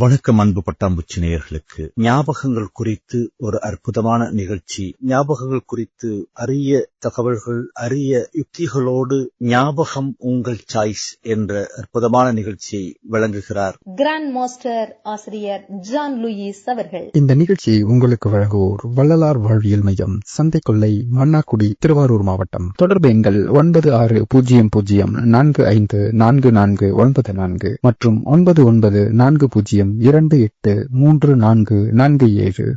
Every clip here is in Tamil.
வணக்கம் அன்பு பட்டாம்பூச்சி நேயர்களுக்கு ஞாபகங்கள் குறித்து ஒரு அற்புதமான நிகழ்ச்சி. ஞாபகங்கள் குறித்து அரிய தகவல்கள் அரிய யுக்திகளோடு ஞாபகம் உங்கள் சாய்ஸ் என்ற அற்புதமான நிகழ்ச்சியை வழங்குகிறார். கிராண்ட் மாஸ்டர் ஆசிரியர் ஜான் லூயிஸ் அவர்கள். இந்த நிகழ்ச்சியை உங்களுக்கு வழங்குவோர் வள்ளலார் வாழ்வியல் மையம் சந்தை கொல்லை மன்னாக்குடி திருவாரூர் மாவட்டம். தொடர்பு எண்கள் ஒன்பது ஆறு பூஜ்ஜியம் பூஜ்ஜியம் நான்கு ஐந்து நான்கு நான்கு ஒன்பது நான்கு மற்றும் ஒன்பது ஒன்பது நான்கு பூஜ்ஜியம் இரண்டு எட்டு மூன்று நான்கு நான்கு ஏழு.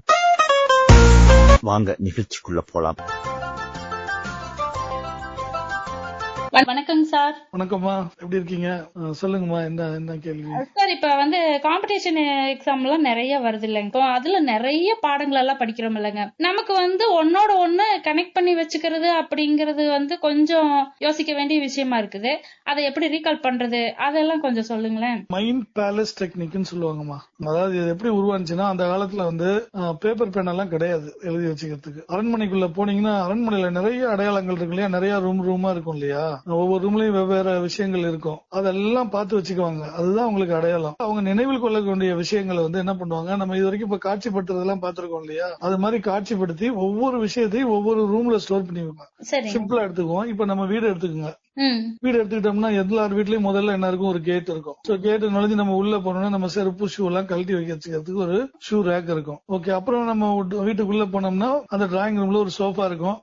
வாங்க நிகழ்ச்சிக்குள்ள போலாம். வணக்கம். சார் வணக்கம்மா. எப்படி இருக்கீங்க? சொல்லுங்கம்மா. என்ன என்ன கேள்வி? சார் இப்ப வந்து காம்படிஷன் எக்ஸாம் எல்லாம் நிறைய வருது இல்லைங்க. இப்போ அதுல நிறைய பாடங்கள் எல்லாம் படிக்கிறோம் இல்லைங்க. நமக்கு வந்து ஒன்னோட ஒண்ணு கனெக்ட் பண்ணி வச்சுக்கிறது அப்படிங்கறது வந்து கொஞ்சம் யோசிக்க வேண்டிய விஷயமா இருக்குது. அதை எப்படி ரீகால் பண்றது? அதெல்லாம் கொஞ்சம் சொல்லுங்களேன். மைண்ட் பேலஸ் டெக்னிக்னு சொல்லுவாங்கம்மா. அதாவது இது எப்படி உருவானுச்சுன்னா அந்த காலத்துல வந்து பேப்பர் பேன் எல்லாம் கிடையாது எழுதி வச்சுக்கிறதுக்கு. அரண்மனைக்குள்ள போனீங்கன்னா அரண்மனையில நிறைய அடையாளங்கள் இருக்கு இல்லையா? நிறைய ரூம் ரூமா இருக்கும் இல்லையா? ஒவ்வொரு ரூம்லயும் வெவ்வேறு விஷயங்கள் இருக்கும். அதெல்லாம் பார்த்து வச்சுக்குவாங்க. அதுதான் உங்களுக்கு அடையாளம். அவங்க நினைவில் கொள்ள வேண்டிய விஷயங்களை வந்து என்ன பண்ணுவாங்க? நம்ம இது வரைக்கும் இப்ப காட்சிப்படுத்துறதெல்லாம் பார்த்திருக்கோம் இல்லையா? அது மாதிரி காட்சிப்படுத்தி ஒவ்வொரு விஷயத்தையும் ஒவ்வொரு ரூம்ல ஸ்டோர் பண்ணி வைப்பாங்க. சிம்பிளா எடுத்துக்குவோம். இப்ப நம்ம வீடு எடுத்துக்கோங்க. வீடு எடுத்துக்கிட்டோம்னா எல்லார் வீட்லயும் முதல்ல என்ன இருக்கும்? ஒரு கேட் இருக்கும். சோ கேட் நுழைஞ்சு நம்ம உள்ள போனோம்னா நம்ம செருப்பு ஷூ எல்லாம் கழட்டி வைக்க வச்சுக்கிறதுக்கு ஒரு ஷூ ரேக் இருக்கும். ஓகே அப்புறம் நம்ம வீட்டு- வீட்டுக்குள்ள போனோம்னா அந்த டிராயிங் ரூம்ல ஒரு சோஃபா இருக்கும்.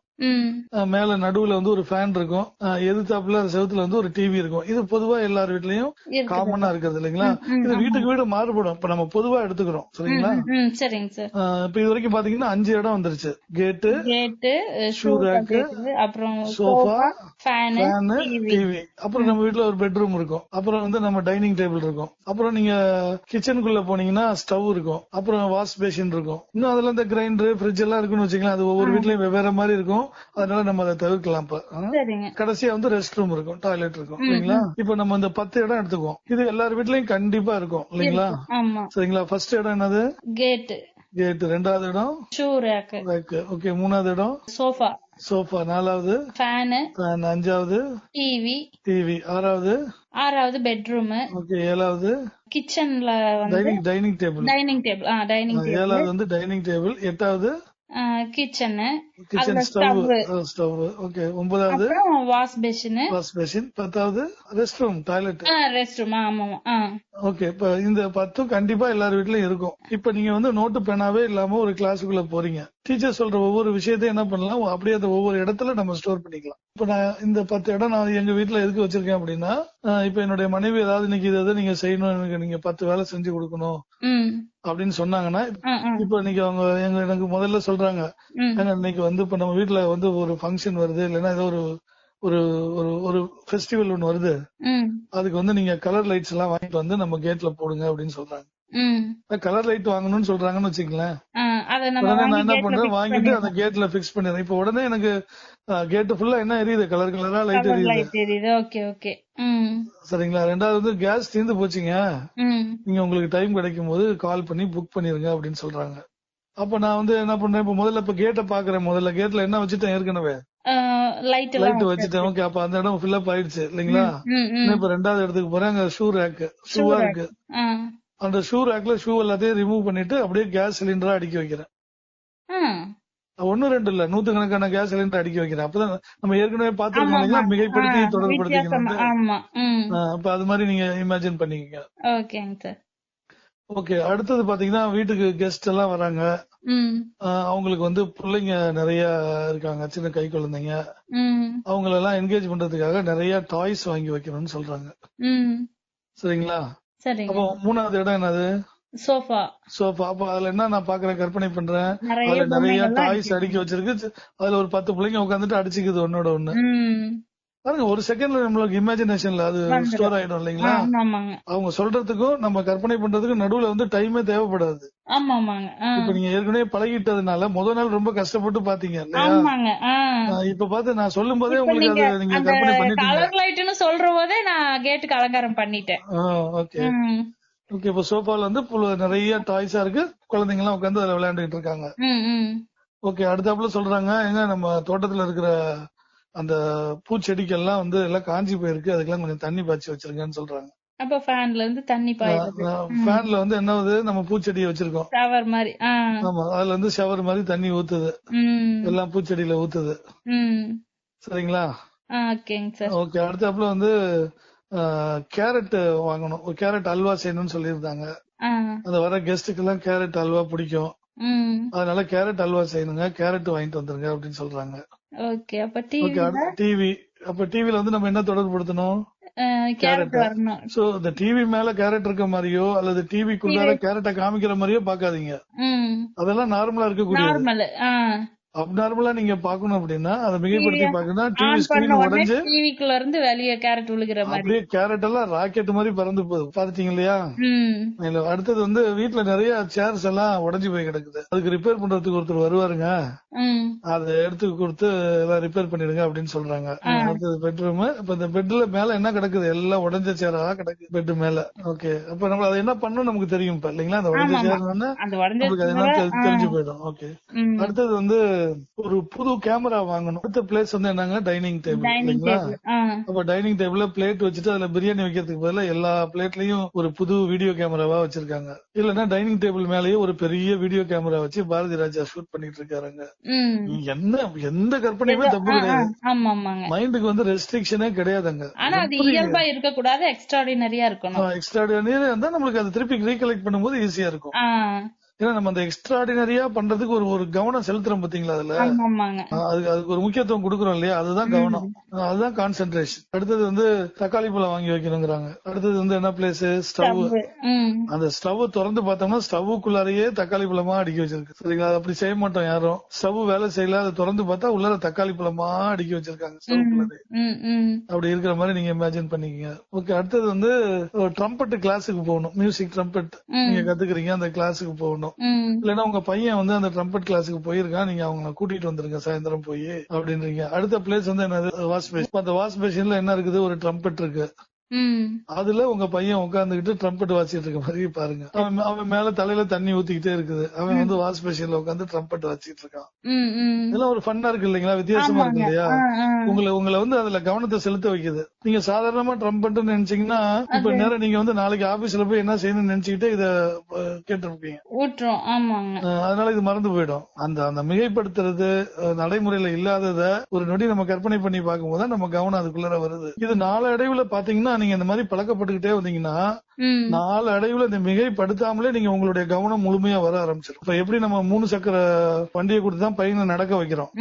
மேல நடுவுல வந்து ஒரு ஃபேன் இருக்கும். எதிர்த்தாப்புல செவுத்துல வந்து ஒரு டிவி இருக்கும். இது பொதுவா எல்லார் வீட்லயும். காமனா இருக்கிறது இல்லைங்களா? இது. வீட்டுக்கு வீடு மாறுபடும். இப்ப நம்ம பொதுவா எடுத்துக்கிறோம். சரிங்களா? இப்ப இது வரைக்கும் பாத்தீங்கன்னா அஞ்சு இடம் வந்துருச்சு. கேட்டு கேட்டு Shoe rack, அப்புறம் சோஃபா ஃபேனு டிவி அப்புறம் நம்ம வீட்ல ஒரு பெட்ரூம் இருக்கும். அப்புறம் வந்து நம்ம டைனிங் டேபிள் இருக்கும். அப்புறம் நீங்க கிச்சனுக்குள்ள போனீங்கன்னா ஸ்டவ் இருக்கும். அப்புறம் வாஷ் பேசின் இருக்கும். இன்னும் அதுல இந்த கிரைண்டர் ஃப்ரிட்ஜ் எல்லாம் இருக்குன்னு வச்சுக்கலாம் அது ஒவ்வொரு வீட்லயும் வெவ்வேறு மாதிரி இருக்கும். அதனால நம்ம அதை தவிர்க்கலாம் இப்ப கடைசியா வந்து ரெஸ்ட் ரூம் இருக்கும் டாய்லெட் இருக்கும் இல்லைங்களா? இப்ப நம்ம இந்த பத்து இடம் எடுத்துக்குவோம். இது எல்லார் வீட்லயும் கண்டிப்பா இருக்கும் இல்லைங்களா? சரிங்களா? ஃபர்ஸ்ட் இடம் என்னது? கேட்டு கேட் ரெண்டாவது இடம்? ஷூ ரேக்கு ஓகே மூணாவது இடம்? சோஃபா சோஃபா நாலாவது? ஃபேனு அஞ்சாவது? டிவி டிவி ஆறாவது? ஆறாவது பெட்ரூம் ஓகே ஏழாவது? கிச்சன்ல dining dining table dining table ஆ டைனிங் டேபிள் ஏழாவது வந்து டைனிங் டேபிள் எட்டாவது? Kitchen kitchen stove. Stove okay ஒன்பதாவது. வாஷ் பேஷனு வாஷ் பேசின் பத்தாவது rest room toilet rest room ஆமா ஓகே இப்ப இந்த பத்தும் கண்டிப்பா எல்லார் வீட்லயும் இருக்கும். இப்ப நீங்க வந்து நோட்டு பேனாவே இல்லாம ஒரு கிளாஸுக்குள்ள போறீங்க. டீச்சர் சொல்ற ஒவ்வொரு விஷயத்தையும் என்ன பண்ணலாம்? அப்படியே அந்த ஒவ்வொரு இடத்துல நம்ம ஸ்டோர் பண்ணிக்கலாம். இப்ப நான் இந்த பத்து இடம் நான் எங்க வீட்ல எதுக்கு வச்சிருக்கேன் அப்படின்னா இப்ப என்னுடைய மனைவி ஏதாவது இன்னைக்கு இதை நீங்க செய்யணும் எனக்கு நீங்க பத்து வேலை செஞ்சு கொடுக்கணும் அப்படின்னு சொன்னாங்கன்னா இப்ப இன்னைக்கு அவங்க எங்க எனக்கு முதல்ல சொல்றாங்க. இன்னைக்கு வந்து இப்ப நம்ம வீட்ல வந்து ஒரு ஃபங்க்ஷன் வருது இல்லைன்னா ஏதோ ஒரு ஒரு ஒரு ஒரு ஃபெஸ்டிவல் ஒன்னு வருது. அதுக்கு வந்து நீங்க கலர் லைட்ஸ் எல்லாம் வாங்கிட்டு வந்து நம்ம கேட்ல போடுங்க அப்படின்னு சொல்றாங்க. கலர் லைட் வாங்கணும்னு சொல்றாங்கன்னு நம்ம உடனே நான் என்ன பண்றேன் வாங்கிட்டு அந்த. கேட்ல பிக்ஸ் பண்ணிடுறேன். இப்ப உடனே எனக்கு கேட் ஃபுல்லா என்ன எரியுது? கலர் கலரா லைட் எரியுது. ஓகே ஓகே சரிங்களா? ரெண்டாவது வந்து கேஸ் தீர்ந்து போச்சுங்க. நீங்க உங்களுக்கு டைம் கிடைக்கும் போது கால் பண்ணி புக் பண்ணிருங்க அப்படின்னு சொல்றாங்க. அப்ப நான் வந்து என்ன பண்றேன்? இப்ப முதல்ல இப்ப கேட்ட பாக்குறேன். முதல்ல கேட்ல என்ன வச்சுட்டேன்? ஏற்கனவே. லைட் லைட் வச்சுட்டேன். ஓகே அப்ப அந்த இடம் ஃபில்அப் ஆயிடுச்சு இல்லைங்களா? இப்ப ரெண்டாவது இடத்துக்கு போறேன். அங்க ஷூ ரேக் ஷூவா. இருக்கு. அந்த ஷூ ரேக்ல ஷூ எல்லாத்தையும் ரிமூவ் பண்ணிட்டு அப்படியே கேஸ் சிலிண்டரா அடுக்கி வைக்கிறேன். ஆ. ஒன்னு ரெண்டு இல்ல. நூத்துக்கணக்கான கேஸ் சிலிண்டர் அடுக்கி வைக்கிறேன். அப்பதான் நம்ம ஏற்கனவே பாத்துருக்கோம் மிகைப்படுத்தி ஆ, வித்தியாசமா. தொடர்படுத்திக்கணும் ஆமா. ம். அப்ப அது மாதிரி நீங்க இமேஜின் பண்ணிக்கங்க. சார். ஓகே அடுத்தது பாத்தீங்கன்னா வீட்டுக்கு கெஸ்ட் எல்லாம் வராங்க. அவங்களுக்கு வந்து பிள்ளைங்க நிறைய இருக்காங்க சின்ன கை குழந்தைங்க. அவங்கள எல்லாம் என்கேஜ் பண்றதுக்காக நிறைய டாய்ஸ் வாங்கி வைக்கணும்னு சொல்றாங்க. சரிங்களா? சரிங்க. அப்போ மூணாவது இடம் என்னது? சோஃபா. சோஃபா. அப்ப அதுல என்ன நான் பாக்குறேன் கற்பனை பண்றேன். அதுல நிறைய டாய்ஸ் அடுக்கி வச்சிருக்கு. அதுல ஒரு பத்து பிள்ளைங்க உட்காந்துட்டு அடிச்சுக்குது ஒன்னோட ஒண்ணு. பாருங்க ஒரு செகண்ட்ல நம்மளுக்கு இமேஜினேஷன்ல அது. ஸ்டோர் ஆயிடும் இல்லைங்களா? அவங்க சொல்றதுக்கும் நம்ம கற்பனை பண்றதுக்கும் நடுவுல வந்து டைமே தேவைப்படாது. இப்ப நீங்க ஏற்கனவே பழகிட்டதுனால முத நாள் ரொம்ப கஷ்டப்பட்டு பாத்தீங்க இல்லையா? இப்ப பார்த்து நான் சொல்லும் போதே உங்களுக்கு அது நீங்க கற்பனை பண்ணிட்டீங்க. கலர் லைட்னு சொல்ற போதே நான் கேட்டுக்கு அலங்காரம் பண்ணிட்டேன். ஓகே. ஓகே இப்ப சோஃபால வந்து நிறைய டாய்ஸா இருக்கு. குழந்தைங்க எல்லாம் உட்காந்து அதுல விளையாண்டுட்டு இருக்காங்க. ஓகே அடுத்தாப்புல சொல்றாங்க எங்க நம்ம தோட்டத்துல இருக்கிற அந்த பூச்செடிக்கெல்லாம் வந்து எல்லாம் காஞ்சி போயிருக்கு. அதுக்கெல்லாம் கொஞ்சம் தண்ணி பாய்ச்சி வச்சிருங்கன்னு சொல்றாங்க. அப்ப ஃபேன்ல இருந்து தண்ணி பாயுது ஃபேன்ல வந்து என்ன ஆகுது? நம்ம பூச்செடியை வச்சிருக்கோம். ஷவர் மாதிரி ஆமா அதுல இருந்து ஷவர் மாதிரி தண்ணி ஊத்துது. எல்லாம் பூச்செடியில ஊத்துது. சரிங்களா? ஓகே அடுத்தாப்புல வந்து கேரட் வாங்கணும். கேரட் அல்வா செய்யணும்னு சொல்லியிருந்தாங்க. ஆ. அந்த வர கெஸ்ட்டுக்கு எல்லாம் கேரட் அல்வா பிடிக்கும். அதனால கேரட் அல்வா செய்யணுங்க. கேரட் வாங்கிட்டு வந்துருங்க அப்படின்னு சொல்றாங்க. ஓகே அப்ப டிவி டிவி அப்ப டிவில வந்து நம்ம என்ன தொடர்புபடுத்தணும் சோ இந்த டிவி மேல கேரட் இருக்க மாதிரியோ அல்லது டிவிக்குள்ளார கேரட்டை காமிக்கிற மாதிரியோ பாக்காதீங்க அதெல்லாம் நார்மலா ஆ. அப்நார்மலா நீங்க பாக்கணும் அப்படின்னா அதை மிகைப்படுத்தி பாக்கணும்னா டிவி ஸ்கிரீன் உடைஞ்சு டிவிக்குள்ள இருந்து வெளிய கேரட் விழுகிற மாதிரி. அப்படியே கேரட் எல்லாம் ராக்கெட் மாதிரி பறந்து போகுது பாத்துட்டீங்க இல்லையா? இல்ல அடுத்தது வந்து வீட்ல நிறைய சேர்ஸ் எல்லாம் உடைஞ்சு போய் கிடக்குது. அதுக்கு ரிப்பேர் பண்றதுக்கு ஒருத்தர் வருவாருங்க. அதை எடுத்து கொடுத்து எல்லாம் ரிப்பேர் பண்ணிடுங்க அப்படின்னு சொல்றாங்க. அடுத்தது பெட்ரூம் இப்ப இந்த பெட்ல மேல என்ன கிடக்குது? எல்லாம் உடைஞ்ச சேரா கிடக்குது பெட் மேல. ஓகே அப்ப நம்ம அதை என்ன பண்ணணும் நமக்கு தெரியும் இப்ப இல்லைங்களா? அந்த உடைஞ்ச. சேர் நமக்கு அது என்ன தெரி- தெரிஞ்சு போயிடும். ஓகே அடுத்தது வந்து ஒரு புது கேமரா வாங்கணும். அடுத்த பிளேஸ் வந்து என்னங்க? டைனிங் டேபிள் இல்லைங்களா? அப்ப டைனிங் டேபிள்ல பிளேட் வச்சுட்டு அதுல பிரியாணி வைக்கிறதுக்கு பதிலா எல்லா பிளேட்லயும் ஒரு புது வீடியோ கேமராவா வச்சிருக்காங்க. இல்லன்னா டைனிங் டேபிள் மேலயே ஒரு பெரிய வீடியோ கேமரா வச்சு பாரதி ராஜா ஷூட் பண்ணிட்டு இருக்காருங்க. என்ன எந்த கற்பனையுமே தப்பு கிடையாது. மைண்டுக்கு வந்து ரெஸ்ட்ரிக்ஷனே கிடையாதுங்க. ஆனா அது இயல்பா இருக்க கூடாது எக்ஸ்ட்ராடினரியா இருக்கணும் எக்ஸ்ட்ராடினரி இருந்தா நம்மளுக்கு அதை திருப்பி ரீகலெக்ட் பண்ணும்போது ஈஸியா இருக்கும். ஏன்னா நம்ம அந்த எக்ஸ்ட்ராடினரியா பண்றதுக்கு ஒரு ஒரு கவனம் செலுத்துறோம் பாத்தீங்களா அதுல? அதுக்கு அதுக்கு ஒரு முக்கியத்துவம் கொடுக்குறோம் இல்லையா? அதுதான் கவனம். அதுதான் கான்சென்ட்ரேஷன் அடுத்தது வந்து தக்காளி பழம் வாங்கி வைக்கணுங்கிறாங்க. அடுத்தது வந்து என்ன பிளேஸ் ஸ்டவ். அந்த ஸ்டவ் திறந்து பார்த்தோம்னா ஸ்டவ்வுக்குள்ளாரையே தக்காளி பழமா அடுக்கி வச்சிருக்கு. சரிங்களா? அது அப்படி செய்ய மாட்டோம் யாரும். ஸ்டவ் வேலை செய்யல அதை திறந்து பார்த்தா உள்ளார தக்காளி பழமா அடுக்கி வச்சிருக்காங்க ஸ்டவ்க்குள்ளாரே அப்படி இருக்கிற மாதிரி நீங்க இமேஜின் பண்ணிக்கங்க. ஓகே அடுத்தது வந்து ட்ரம்பட் கிளாஸுக்கு போகணும். மியூசிக் ட்ரம்பட் நீங்க கத்துக்கிறீங்க அந்த கிளாஸுக்கு போகணும். ம். இல்லைன்னா உங்க பையன் வந்து அந்த ட்ரம்பட் கிளாஸுக்கு போயிருக்கான் நீங்க அவங்கள கூட்டிட்டு வந்துருங்க சாயந்தரம் போய் அப்படின்றீங்க. அடுத்த பிளேஸ் வந்து என்னது? வாஷ் பேஷன் அந்த வாஷ் பேஷன்ல என்ன இருக்குது? ஒரு ட்ரம்பட் இருக்கு. அதுல உங்க பையன் உட்காந்துக்கிட்டு ட்ரம்பட் வாசிட்டு இருக்க மாதிரி பாருங்க. அவன் மேல தலையில தண்ணி ஊத்திக்கிட்டே இருக்குது. அவன் வந்து வாஷ் பேஷன்ல உட்காந்து ட்ரம்பட் வாசிட்டு இருக்கான். இதெல்லாம் ஒரு ஃபன்னா இருக்கு இல்லைங்களா? வித்தியாசமா இருக்கு இல்லையா. உங்களை உங்களை வந்து அதுல கவனத்தை செலுத்த வைக்குது. நீங்க சாதாரணமா ட்ரம்பட்னு நினைச்சீங்கன்னா இப்ப நேரம் நீங்க வந்து நாளைக்கு ஆபீஸ்ல போய் என்ன செய்யணும்னு நினைச்சுக்கிட்டே இத கேட்டிருப்பீங்க. அதனால இது மறந்து போயிடும். அந்த அந்த மிகைப்படுத்துறது நடைமுறையில இல்லாதத ஒரு நொடி நம்ம கற்பனை பண்ணி பார்க்கும்போது நம்ம கவனம் அதுக்குள்ளார வருது. இது நாளடைவுல பாத்தீங்கன்னா நீங்க இந்த மாதிரி பழக்கப்பட்டுக்கிட்டே வந்தீங்கன்னா நாலு அடைவுல இந்த மிகைப்படுத்தாமலே நீங்க உங்களுடைய கவனம் முழுமையா வர ஆரம்பிச்சிடும். இப்ப எப்படி நம்ம மூணு சக்கர வண்டியை கொடுத்து தான் பையனை நடக்க வைக்கிறோம்?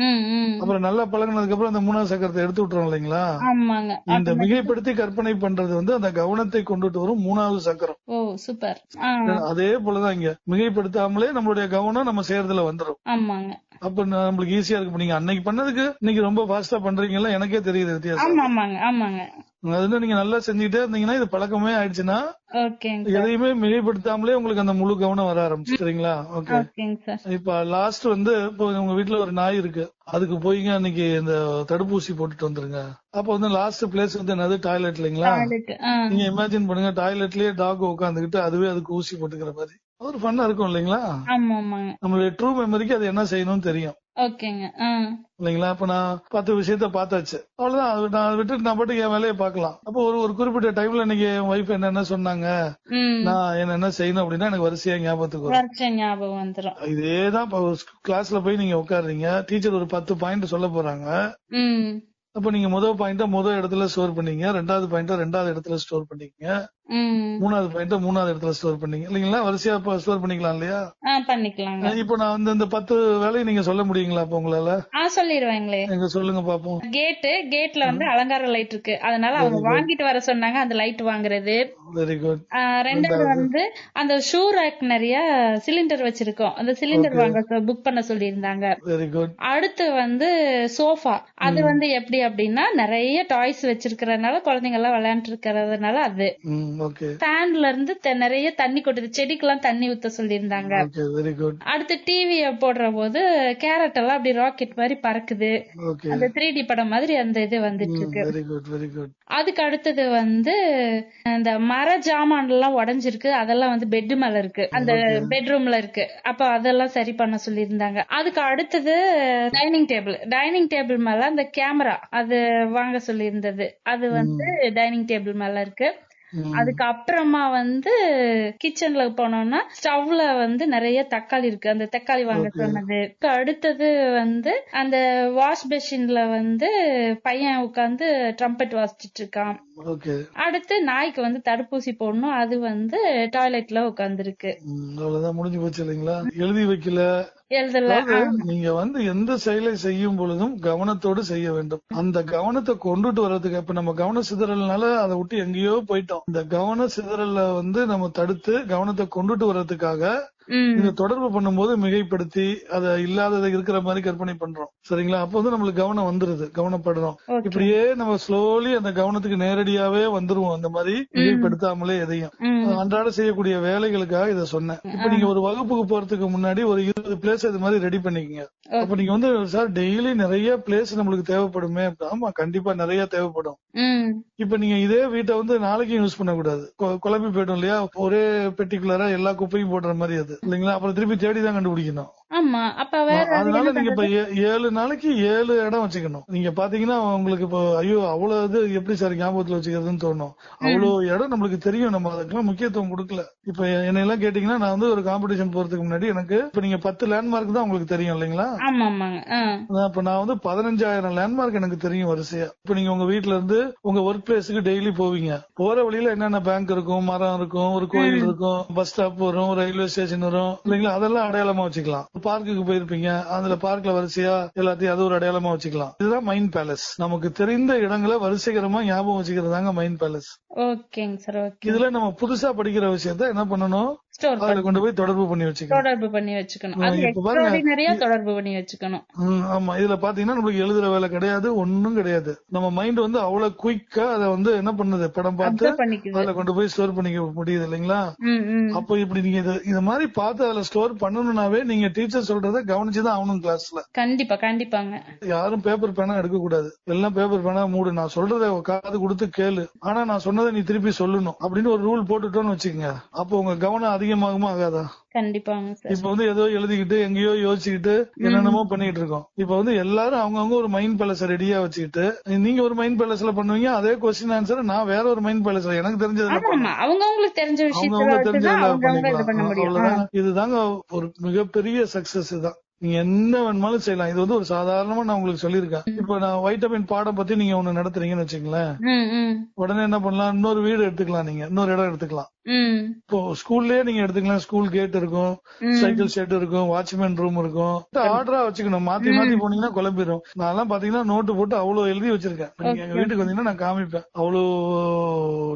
அப்புறம் நல்லா பழகுனதுக்கு அப்புறம் அந்த மூணாவது சக்கரத்தை எடுத்து விட்டுறோம் இல்லைங்களா? ஆமாங்க. இந்த மிகைப்படுத்தி கற்பனை பண்றது வந்து அந்த கவனத்தை கொண்டுட்டு வரும் மூணாவது சக்கரம். ஓ சூப்பர் அதே போலதான் இங்க. மிகைப்படுத்தாமலே நம்மளுடைய கவனம் நம்ம செய்யறதுல வந்துடும் ஆமாங்க. அப்ப நம்மளுக்கு ஈஸியா இருக்கு நீங்க அன்னைக்கு பண்ணதுக்கு இன்னைக்கு ரொம்ப ஃபாஸ்டா பண்றீங்கல்ல எனக்கே தெரியுது வித்தியாசம். ஆமா ஆமாங்க ஆமாங்க. அது நீங்க நல்லா செஞ்சுட்டே இருந்தீங்கன்னா இது பழக்கமே ஆயிடுச்சுன்னா எதையுமே மிகைப்படுத்தாமலே உங்களுக்கு அந்த முழு கவனம் வர ஆரம்பிச்சு சரிங்களா ஓகே இப்ப லாஸ்ட் வந்து இப்போ உங்க வீட்ல ஒரு நாய் இருக்கு. அதுக்கு போய்ங்க அன்னைக்கு இந்த தடுப்பூசி போட்டுட்டு வந்துருங்க. அப்ப வந்து லாஸ்ட் பிளேஸ் வந்து என்னது? டாய்லெட் இல்லைங்களா? நீங்க இமேஜின் பண்ணுங்க டாய்லெட்லயே டாக் உட்காந்துக்கிட்டு அதுவே அதுக்கு ஊசி போட்டுக்கிற மாதிரி. ஒரு ஃபன்னா இருக்கும் இல்லைங்களா? நம்மளுடைய ட்ரூ மெமரிக்கு அது என்ன செய்யணும்னு தெரியும். ஓகேங்க. இல்லைங்களா? இப்ப நான் பத்து விஷயத்த பார்த்தாச்சு. அவ்வளவுதான். அது நான் விட்டுட்டு நான் பாட்டுக்கு என் வேலையை பார்க்கலாம். அப்போ ஒரு ஒரு குறிப்பிட்ட டைம்ல இன்னைக்கு என் ஒய்ஃப் என்னென்ன சொன்னாங்க? நான் என்ன என்ன செய்யணும் அப்படின்னா எனக்கு வரிசையா ஞாபகத்துக்கு வரும். ஞாபகம் இதேதான் கிளாஸ்ல போய் நீங்க உட்காருறீங்க. டீச்சர் ஒரு பத்து பாயிண்ட் சொல்ல போறாங்க. அப்ப நீங்க முதல் பாயிண்ட முதல் இடத்துல ஸ்டோர் பண்ணீங்க. ரெண்டாவது பாயிண்ட ரெண்டாவது இடத்துல ஸ்டோர் பண்ணீங்க. மூணாவது பாயிண்ட மூணாவது இடத்துல ஸ்டோர் பண்ணீங்க. இல்லைங்களா? வரிசையா ஸ்டோர் பண்ணிக்கலாம் இல்லையா? பண்ணிக்கலாங்க. இப்போ நான் வந்து இந்த பத்து வேலையை நீங்க சொல்ல முடியுங்களா அப்ப உங்களால? சொல்லிடுவாங்களே எங்க சொல்லுங்க பாப்போம். கேட்டு கேட்ல வந்து அலங்கார லைட் இருக்கு. அதனால அவங்க வாங்கிட்டு வர சொன்னாங்க அந்த லைட் வாங்குறது. வெரி குட் ரெண்டாவது வந்து அந்த ஷூ ரேக் நிறைய சிலிண்டர் வச்சிருக்கோம். அந்த சிலிண்டர் வாங்க புக் பண்ண சொல்லியிருந்தாங்க. வெரி குட் அடுத்து வந்து சோஃபா அது வந்து எப்படி அப்படின்னா நிறைய டாய்ஸ் வச்சிருக்கறதுனால குழந்தைங்க எல்லாம் விளையாண்டு இருக்கிறதுனால அது. ஃபேன்ல இருந்து நிறைய தண்ணி கொட்டுது. செடிக்கெல்லாம் தண்ணி ஊத்த சொல்லியிருந்தாங்க. அடுத்து டிவிய போடுற போது கேரட் எல்லாம் அப்படி ராக்கெட் மாதிரி பறக்குது. அந்த த்ரீ டி படம் மாதிரி அந்த இது வந்துட்டு இருக்கு. வெரி குட் அதுக்கு அடுத்தது வந்து இந்த மர ஜாமான் எல்லாம் உடைஞ்சிருக்கு. அதெல்லாம் வந்து பெட் மேல இருக்கு. அந்த பெட்ரூம்ல இருக்கு. அப்ப அதெல்லாம் சரி பண்ண சொல்லியிருந்தாங்க. அதுக்கு அடுத்தது டைனிங் டேபிள் டைனிங் டேபிள் மேல அந்த கேமரா அது வாங்க சொல்லியிருந்தது. அது வந்து டைனிங் டேபிள் மேல இருக்கு. அதுக்கு அப்புறமா வந்து கிச்சன்ல போனோம்னா ஸ்டவ்ல வந்து நிறைய தக்காளி இருக்கு. அந்த தக்காளி வாங்க. சொன்னது. அடுத்தது வந்து அந்த வாஷ் பேஷின்ல வந்து பையன் உட்கார்ந்து ட்ரம்பெட் வாசிச்சிட்டு இருக்கான். அடுத்து நாய்க்கு வந்து தடுப்பூசி போடணும். அது வந்து டாய்லெட்ல உட்கார்ந்துருக்கு. ம், அவ்வளவுதான். முடிஞ்சு போச்சு இல்லைங்களா? எழுதி வைக்கல. எழுதல. நீங்க வந்து எந்த செயலை செய்யும் பொழுதும் கவனத்தோடு செய்ய வேண்டும். அந்த கவனத்தை கொண்டுட்டு வர்றதுக்கு இப்ப நம்ம கவன சிதறல்னால அதை விட்டு எங்கேயோ போயிட்டோம். இந்த கவன சிதறல்ல வந்து நம்ம தடுத்து கவனத்தை கொண்டுட்டு வர்றதுக்காக ம். இந்த தொடர்பு பண்ணும்போது மிகைப்படுத்தி அதை இல்லாததை இருக்கிற மாதிரி கற்பனை பண்றோம். சரிங்களா? அப்ப வந்து நம்மளுக்கு கவனம் வந்துருது. கவனப்படுறோம். இப்படியே நம்ம ஸ்லோலி அந்த கவனத்துக்கு நேரடியாவே வந்துருவோம். அந்த மாதிரி மிகைப்படுத்தாமலே எதையும். அன்றாட செய்யக்கூடிய வேலைகளுக்காக இதை சொன்னேன். இப்ப நீங்க ஒரு வகுப்புக்கு போறதுக்கு முன்னாடி ஒரு இருபது பிளேஸ் இது மாதிரி ரெடி பண்ணிக்கங்க. அப்ப நீங்க வந்து சார் டெய்லி நிறைய பிளேஸ் நம்மளுக்கு தேவைப்படுமே. ஆமா கண்டிப்பா நிறைய தேவைப்படும். இப்ப நீங்க இதே வீட்டை வந்து நாளைக்கும் யூஸ் பண்ணக்கூடாது. குழம்பி போயிடும் இல்லையா? ஒரே பெர்டிகுலரா எல்லா குப்பையும் போடுற மாதிரி அது. இல்லைங்களா? அப்புறம் திருப்பி தேடி தான் கண்டுபிடிக்கணும். ஆமா அப்ப வேற அது அதனால நீங்க இப்ப ஏழு நாளைக்கு ஏழு இடம் வச்சுக்கணும். நீங்க பாத்தீங்கன்னா உங்களுக்கு இப்போ ஐயோ அவ்வளவு இது எப்படி சார் ஞாபகத்துல வச்சுக்கிறதுன்னு தோணும். அவ்வளவு இடம் நம்மளுக்கு தெரியும். நம்ம அதுக்கெல்லாம் முக்கியத்துவம் கொடுக்கல. இப்ப என்னை எல்லாம் கேட்டீங்கன்னா நான் வந்து ஒரு காம்படிஷன் போறதுக்கு முன்னாடி எனக்கு இப்ப நீங்க பத்து லேண்ட்மார்க் தான் உங்களுக்கு தெரியும் இல்லைங்களா? இப்ப நான் வந்து பதினஞ்சாயிரம் லேண்ட்மார்க் எனக்கு தெரியும் வரிசையா. இப்ப நீங்க உங்க வீட்ல இருந்து உங்க ஒர்க் பிளேஸுக்கு டெய்லி போவீங்க. போற வழியில என்னென்ன பேங்க் இருக்கும் மரம் இருக்கும் ஒரு கோயில் இருக்கும் பஸ் ஸ்டாப் வரும் ரயில்வே ஸ்டேஷன் வரும் இல்லைங்களா? அதெல்லாம் அடையாளமா வச்சுக்கலாம். பார்க்குக்கு போயிருப்பீங்க. அதுல பார்க்ல வரிசையா எல்லாத்தையும் அது ஒரு அடையாளமா வச்சுக்கலாம். இதுதான் மைண்ட் பேலஸ் நமக்கு தெரிந்த இடங்களை வரிசைகரமா ஞாபகம் வச்சுக்கிறதாங்க மைண்ட் பேலஸ் ஓகேங்க சார் இதுல நம்ம புதுசா படிக்கிற விஷயத்த என்ன பண்ணணும்? அதுல கொண்டு போய் தொடர்பு பண்ணி வச்சுக்கணும். தொடர்பு பண்ணி வச்சுக்கணும். தொடர்பு பண்ணி வச்சுக்கணும். ஆமா. இதுல பாத்தீங்கன்னா நம்மளுக்கு எழுதுற வேலை கிடையாது ஒண்ணும் கிடையாது. நம்ம மைண்ட் வந்து அவ்வளவு குயிக்கா அதை வந்து என்ன பண்ணுது? படம் பார்த்து அதுல கொண்டு போய் ஸ்டோர் பண்ணிக்க முடியுது இல்லைங்களா? அப்போ இப்படி நீங்க இது இது மாதிரி பார்த்து அதுல ஸ்டோர் பண்ணணும்னாவே நீங்க டீச்சர் சொல்றத கவனிச்சுதான் ஆகணும் கிளாஸ்ல கண்டிப்பா கண்டிப்பாங்க. யாரும் பேப்பர் பேனா எடுக்க கூடாது எல்லாம் பேப்பர் பேனா மூடு. நான் சொல்றத காது கொடுத்து கேளு. ஆனா நான் சொன்னதை நீ திருப்பி சொல்லணும். அப்படின்னு ஒரு ரூல் போட்டுட்டோம்னு வச்சுக்கோங்க. அப்போ உங்க கவனம் அதிகமாகுமா ஆகாதா? கண்டிப்பாங்க சார். இப்ப வந்து ஏதோ எழுதிக்கிட்டு எங்கேயோ யோசிச்சுக்கிட்டு என்னென்னமோ பண்ணிட்டு இருக்கோம். இப்ப வந்து எல்லாரும் அவங்கவங்க ஒரு மைண்ட் பேலஸ் ரெடியா வச்சுக்கிட்டு நீங்க ஒரு மைண்ட் பேலஸ்ல பண்ணுவீங்க அதே கொஸ்டின் ஆன்சர் நான் வேற ஒரு மைண்ட் பேலஸ்ல எனக்கு தெரிஞ்சது அவங்க அவங்களுக்கு தெரிஞ்ச அவ்வளவுதாங்க இதுதாங்க ஒரு மிகப்பெரிய சக்சஸ் தான். நீங்க என்ன வேணுமாலும் செய்யலாம். இது வந்து ஒரு சாதாரணமா நான் உங்களுக்கு சொல்லியிருக்கேன். இப்ப நான் வைட்டமின் பாடம் பத்தி நீங்க ஒண்ணு நடத்துறீங்கன்னு வச்சுங்களேன் உடனே என்ன பண்ணலாம்? இன்னொரு வீடு எடுத்துக்கலாம் நீங்க. இன்னொரு இடம் எடுத்துக்கலாம். இப்போ ஸ்கூல்லயே நீங்க எடுத்துக்கலாம் ஸ்கூல் கேட் இருக்கும். சைக்கிள் ஷெட் இருக்கும் வாட்ச்மேன் ரூம் இருக்கும். ஆர்டரா வச்சுக்கணும். மாத்தி மாத்தி போனீங்கன்னா குழம்பிடும் நான் எல்லாம் பாத்தீங்கன்னா நோட்டு போட்டு அவ்வளவு எழுதி வச்சிருக்கேன். நீங்க எங்க வீட்டுக்கு வந்தீங்கன்னா நான் காமிப்பேன். அவ்வளவு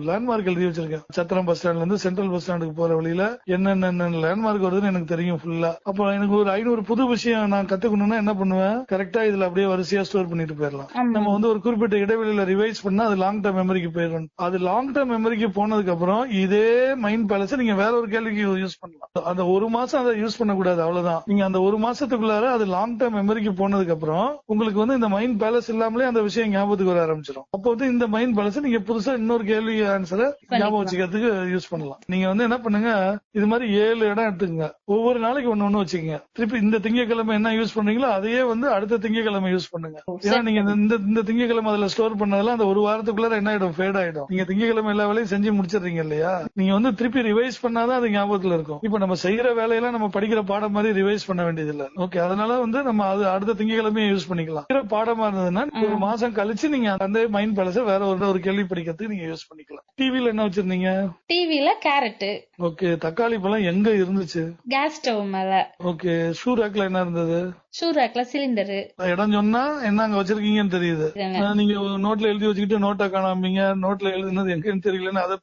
லேண்ட்மார்க் எழுதி வச்சிருக்கேன். சத்திரம் பஸ் ஸ்டாண்ட்ல இருந்து சென்ட்ரல் பஸ் ஸ்டாண்டுக்கு போற வழியில என்னென்ன லேண்ட்மார்க் வருதுன்னு எனக்கு தெரியும் ஃபுல்லா அப்போ எனக்கு ஒரு ஐநூறு புது விஷயம் நான் கத்துக்கணும்னா என்ன பண்ணுவேன்? கரெக்டா இதுல அப்படியே வரிசையா ஸ்டோர் பண்ணிட்டு போயிடலாம் நம்ம வந்து ஒரு குறிப்பிட்ட இடைவெளியில ரிவைஸ் பண்ணா அது லாங் டர்ம் மெமரிக்கு போயிடும் அது லாங் டர்ம் மெமரிக்கு போனதுக்கு அப்புறம் இதே மைண்ட் பேலஸ் நீங்க வேற ஒரு கேள்விக்கு யூஸ் பண்ணலாம். அந்த ஒரு மாசம் அதை யூஸ் பண்ணக்கூடாது அவ்வளவுதான். நீங்க அந்த ஒரு மாசத்துக்குள்ளார அது லாங் டர்ம் மெமரிக்கு போனதுக்கு அப்புறம் உங்களுக்கு வந்து இந்த மைண்ட் பேலஸ் இல்லாமலே அந்த விஷயம் ஞாபகத்துக்கு வர ஆரம்பிச்சிடும் அப்போ வந்து இந்த மைண்ட் பேலஸ் நீங்க புதுசா இன்னொரு கேள்வி ஆன்சரை ஞாபகம் வச்சுக்கிறதுக்கு யூஸ் பண்ணலாம். நீங்க வந்து என்ன பண்ணுங்க இது மாதிரி ஏழு இடம் எடுத்துக்கங்க. ஒவ்வொரு நாளைக்கு ஒண்ணு ஒண்ணு வச்சுக்கோங்க. திருப்பி இந்த திங்கக்கிழமை என்ன யூஸ் பண்றீங்களோ அதையே வந்து அடுத்த திங்கக்கிழமை யூஸ் பண்ணுங்க. ஏன்னா நீங்க இந்த- இந்த இந்த திங்கக்கிழமை அதுல ஸ்டோர் பண்ணதெல்லாம் அந்த ஒரு வாரத்துக்குள்ள என்ன ஆயிடும்? ஃபேட் ஆயிடும். நீங்க திங்கக்கிழமை எல்லா வேலையும் செஞ்சு முடிச்சிடுறீங்க இல்லையா? நீங்க வந்து திருப்பி ரிவைஸ் பண்ணாதான் அது ஞாபகத்துல இருக்கும். இப்ப நம்ம செய்யற வேலையெல்லாம் நம்ம படிக்கிற பாடம் மாதிரி ரிவைஸ் பண்ண வேண்டியது இல்ல ஓகே அதனால வந்து நம்ம அது அடுத்த திங்கக்கிழமையே யூஸ் பண்ணிக்கலாம். படிக்கிற பாடமா இருந்ததுன்னா ஒரு மாசம் கழிச்சு நீங்க அந்த மைண்ட் பேலஸ வேற ஒரு ஒரு கேள்வி படிக்கிறதுக்கு நீங்க யூஸ் பண்ணிக்கலாம். டிவில என்ன வச்சிருந்தீங்க? டிவில கேரட் ஓகே தக்காளி பழம் எங்க இருந்துச்சு? கேஸ் ஸ்டவ் மேல. ஓகே ஷூ ரேக்ல என்ன இருந்தது? ஷூ ரேக்ல சிலிண்டரு இடம் சொன்னா என்ன அங்க வச்சிருக்கீங்கன்னு தெரியுது. நீங்க நோட்ல எழுதி வச்சுக்கிட்டு நோட்டை காணாமீங்க நோட்ல எழுதுனது எங்கன்னு தெரியலன்னு அதை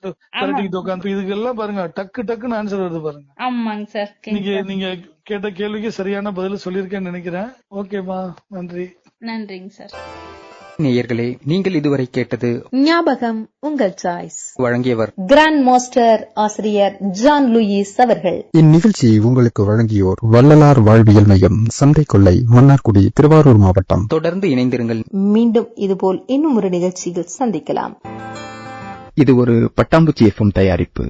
உட்காந்து இதுக்கெல்லாம் பாருங்க டக்கு டக்குன்னு ஆன்சர் வருது பாருங்க. ஆமாங்க சார் நீங்க நீங்க கேட்ட கேள்விக்கு சரியான பதில் சொல்லியிருக்கேன்னு நினைக்கிறேன். ஓகேமா நன்றி. நன்றிங்க சார் நேயர்களே நீங்கள் இதுவரை கேட்டது ஞாபகம் உங்கள் சாய்ஸ் வழங்கியவர் கிராண்ட் மாஸ்டர் ஆசிரியர் ஜான் லூயிஸ் அவர்கள். இந்நிகழ்ச்சியை உங்களுக்கு வழங்கியோர் வள்ளலார் வாழ்வியல் மையம் சந்தை கொள்ளை மன்னார்குடி திருவாரூர் மாவட்டம். தொடர்ந்து இணைந்திருங்கள். மீண்டும் இதுபோல் இன்னும் ஒரு நிகழ்ச்சியில் சந்திக்கலாம். இது ஒரு பட்டாம்பூச்சி எஃப்எம் தயாரிப்பு.